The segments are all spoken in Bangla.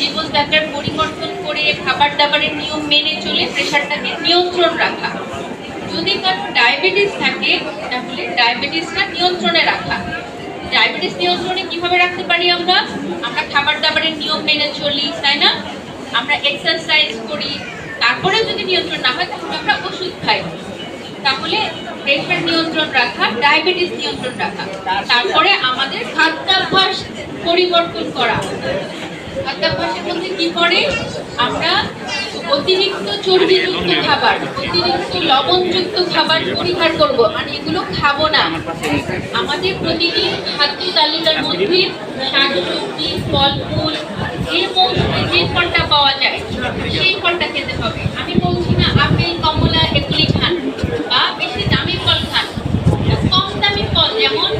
জীবনযাত্রার পরিবর্তন করে খাবার দাবারের নিয়ম মেনে চলে প্রেশারটাকে নিয়ন্ত্রণ রাখা। যদি কারও ডায়াবেটিস থাকে, তাহলে ডায়াবেটিসটা নিয়ন্ত্রণে রাখা। ডায়াবেটিস নিয়ন্ত্রণে কীভাবে রাখতে পারি আমরা? আমরা খাবার দাবারের নিয়ম মেনে চলি, তাই না? আমরা এক্সারসাইজ করি, তারপরে যদি নিয়ন্ত্রণ না হয়, তাহলে আমরা ওষুধ খাই। তাহলে প্রেশার নিয়ন্ত্রণ রাখা, ডায়াবেটিস নিয়ন্ত্রণ রাখা। তারপরে আমাদের খাদ্যাভ্যাস পরিবর্তন করা। খাদ্যাভ্যাসের মধ্যে কি পড়ে? আমরা অতিরিক্ত চর্বিযুক্ত খাবার, অতিরিক্ত লবণযুক্ত খাবার পরিহার করব। মানে এগুলো খাব না। আমাদের প্রতিদিন খাদ্য তালিকার মধ্যে শাকসবজি ফল ফুল এর যে ফলটা পাওয়া যায়, সেই ফলটা খেতে হবে। আমি বলছি না আপেল, কমলা এগুলি খান, বা বেশি দামি ফল খান। কম দামি ফল যেমন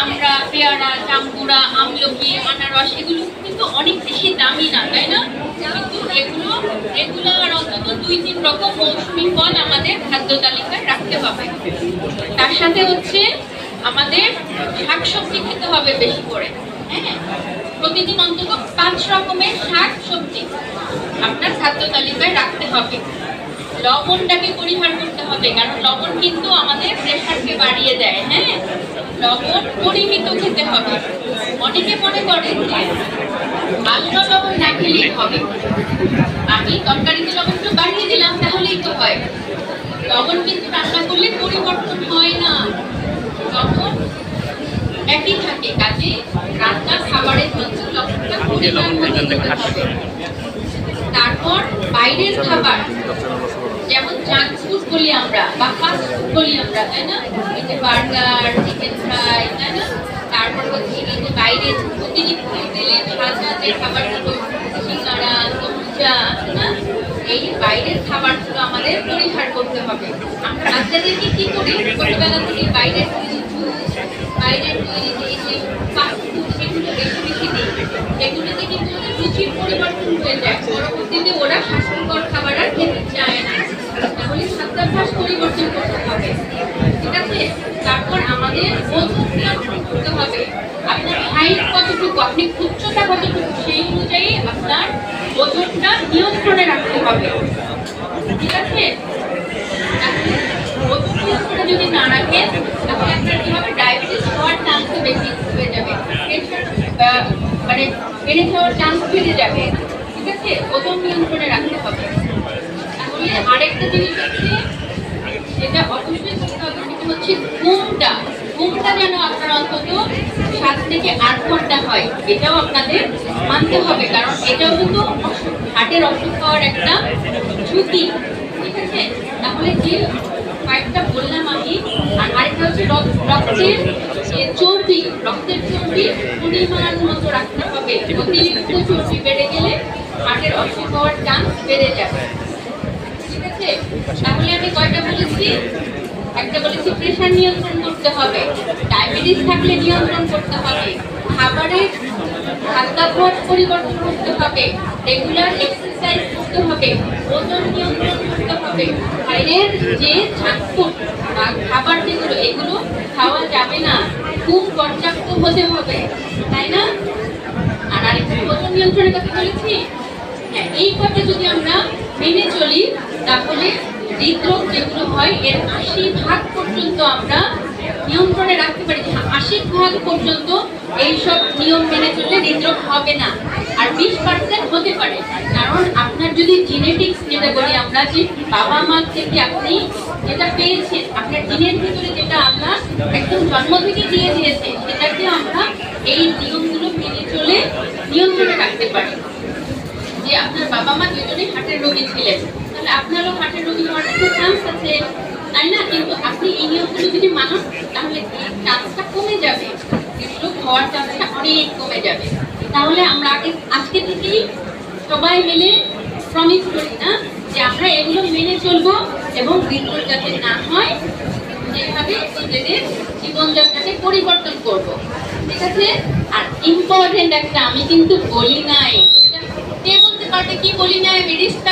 আমরা পেয়ারা, জাম্বুরা, আমলকি আনারস এগুলো কিন্তু অনেক বেশি দামি না, তাই না? কিন্তু এগুলো রেগুলার অন্তত দুই তিন রকম মৌসুমি ফল আমাদের খাদ্য তালিকায় রাখতে হবে। তার সাথে হচ্ছে আমাদের শাকসবজি খেতে হবে বেশি করে হ্যাঁ? প্রতিদিন অন্তত পাঁচ রকমের শাক সবজি আপনার খাদ্য তালিকায় রাখতে হবে। লবণটাকে পরিহার করতে হবে, কারণ লবণ কিন্তু আমাদের প্রেশারকে বাড়িয়ে দেয়। লবণ পরিমিত খেতে হবে। অনেকে মনে করে যে ভালো লবণ না খেলেই হবে। আমি তরকারিতে লবণ একটু বাড়িয়ে দিলাম তাহলেই তো হয়। লবণ কিন্তু রান্না করলে পরিবর্তন হয় না। লবণ একই থাকে কাজে রান্না খাবারের মধ্যে লবণটা পরিমাণ। তারপর বাইরের খাবার যেমন জাঙ্ক ফুড বলি আমরা বা ফাস্ট ফুড বলি আমরা তাই না? যে বার্গার চিকেন ফ্রাই তাই না তারপর হচ্ছে এই যে বাইরে অতিরিক্ত তেলে যে খাবারগুলো সিঙ্গারা না। এই বাইরের খাবারগুলো আমাদের পরিহার করতে হবে। আমরা বাচ্চাদেরকে কি করি? ছোটবেলা থেকে বাইরের তৈরি জুস বাইরের তৈরি যে যে ফাস্ট ফুড সেগুলো বেশি বেশি দিই। এগুলোতে কিন্তু ওদের রুচির পরিবর্তন হয়ে যায়। পরবর্তীতে ওরা স্বাস্থ্যকর খাবার আর খেতে চায় না। তাহলে খাদ্যাভ্যাস পরিবর্তন করতে হবে। ঠিক আছে? তারপর আমাদের নিয়ন্ত্রণ করতে কতটুকু আপনি উচ্চতা কতটুকু সেই অনুযায়ী আপনার ওজনটা নিয়ন্ত্রণে রাখতে হবে। ঠিক আছে? ওজন নিয়ন্ত্রণে যদি না রাখেন, তাহলে আপনার কি হবে? ডায়াবেটিস হওয়ার চান্স বেশি হয়ে যাবে। মানে বেড়ে যাওয়ার চান্স বেড়ে যাবে। ঠিক আছে? ওজন নিয়ন্ত্রণে রাখতে হবে। তাহলে আরেকটা জিনিস হচ্ছে, যেটা অবশ্যই করতে হবে সেটা হচ্ছে ঘুমটা। ঘুমটা যেন আপনার অন্তত সাত থেকে আট ঘণ্টা হয়, এটাও আপনাদের মানতে হবে, কারণ এটাও কিন্তু হার্টের অসুখ হওয়ার একটা ঝুঁকি। ঠিক আছে? তাহলে যে কয়েকটা বললাম আমি, আর আরেকটা হচ্ছে রক- রক্তের চর্বি রক্তের চর্বি পরিমাণ মতো রাখতে হবে। অতিরিক্ত চর্বি বেড়ে গেলে হার্টের অসুখ হওয়ার চান্স বেড়ে যাবে। ঠিক আছে? তাহলে আমি কয়টা বলেছি? একটা বলেছি প্রেশার নিয়ন্ত্রণ করতে হবে ডায়াবেটিস থাকলে নিয়ন্ত্রণ করতে হবে খাবারের খাদ্যাভ্যাস পরিবর্তন করতে হবে রেগুলার এক্সারসাইজ করতে হবে, ওজন নিয়ন্ত্রণ করতে হবে, বাইরের যে জাঙ্ক বা খাবার যেগুলো, এগুলো খাওয়া যাবে না, খুব পর্যাপ্ত হতে হবে, তাই না? আর আরেকটা ওজন নিয়ন্ত্রণের কথা বলেছি হ্যাঁ এই কথা যদি আমরা মেনে চলি, তাহলে হৃদরোগ যেগুলো হয়, এর আশি ভাগ পর্যন্ত আমরা নিয়ন্ত্রণে রাখতে পারি। আশি ভাগ পর্যন্ত এইসব নিয়ম মেনে চললে হৃদরোগ হবে না, আর বিশ পার্সেন্ট হতে পারে। কারণ আপনার যদি জেনেটিক্স যেটা বলি আমরা, যে বাবা মা থেকে আপনি যেটা পেয়েছেন, আপনার জিনের ভিতরে যেটা আমরা একদম জন্ম থেকে দিয়ে দিয়েছে, সেটাকে আমরা এই নিয়মগুলো মেনে চলে নিয়ন্ত্রণে রাখতে পারি। যে আপনার বাবা মা দুজনেই হার্টের রোগী ছিলেন। আপনারও হার্টের রোগী হওয়ার একটা চান্স আছে, তাই না? কিন্তু আপনি এই নিয়মগুলো যদি মানুন, তাহলে এই চান্সটা কমে যাবে। হৃদরোগ হওয়ার চান্সটা অনেক কমে যাবে। তাহলে আমরা আগে, আজকে থেকেই সবাই মিলে প্রমিস করি না যে আমরা এগুলো মেনে চলবো এবং হৃদরোগ যাতে না হয়, যেভাবে নিজেদের জীবনযাত্রাকে পরিবর্তন করব। ঠিক আছে? আর ইম্পর্টেন্ট একটা, আমি কিন্তু বলি নাই। কে বলতে পারবে, কি বলি নাই? রিস্ক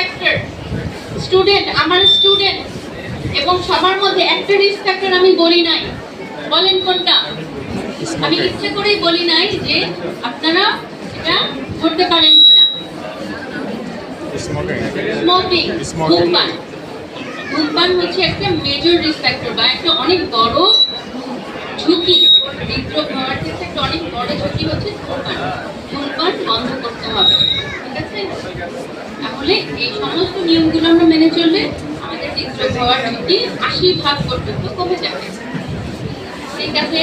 স্টুডেন্ট আমার স্টুডেন্ট। এবং সবার মধ্যে একটা রিস্ক ফ্যাক্টর আমি বলি নাই। বলেন কোনটা? আমি ইচ্ছে করেই বলি নাই যে আপনারা এটা করতে পারেন কিনা। স্মোকিং ধূমপান। ধূমপান হচ্ছে একটা মেজর রিস্ক ফ্যাক্টর বা একটা অনেক বড় ঝুঁকি। হৃদরোগ হওয়ার ক্ষেত্রে একটা অনেক বড় ঝুঁকি হচ্ছে ধূমপান বন্ধ করতে হবে ঠিক আছে তাহলে এই সমস্ত নিয়মগুলো আমরা মেনে চললে আমাদের হৃদরোগ হওয়ার ঝুঁকি আশি ভাগ পর্যন্ত কমে যাবে। ঠিক আছে?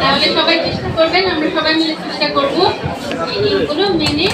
তাহলে সবাই চেষ্টা করবেন, আমরা সবাই মিলে চেষ্টা করব এই নিয়মগুলো মেনে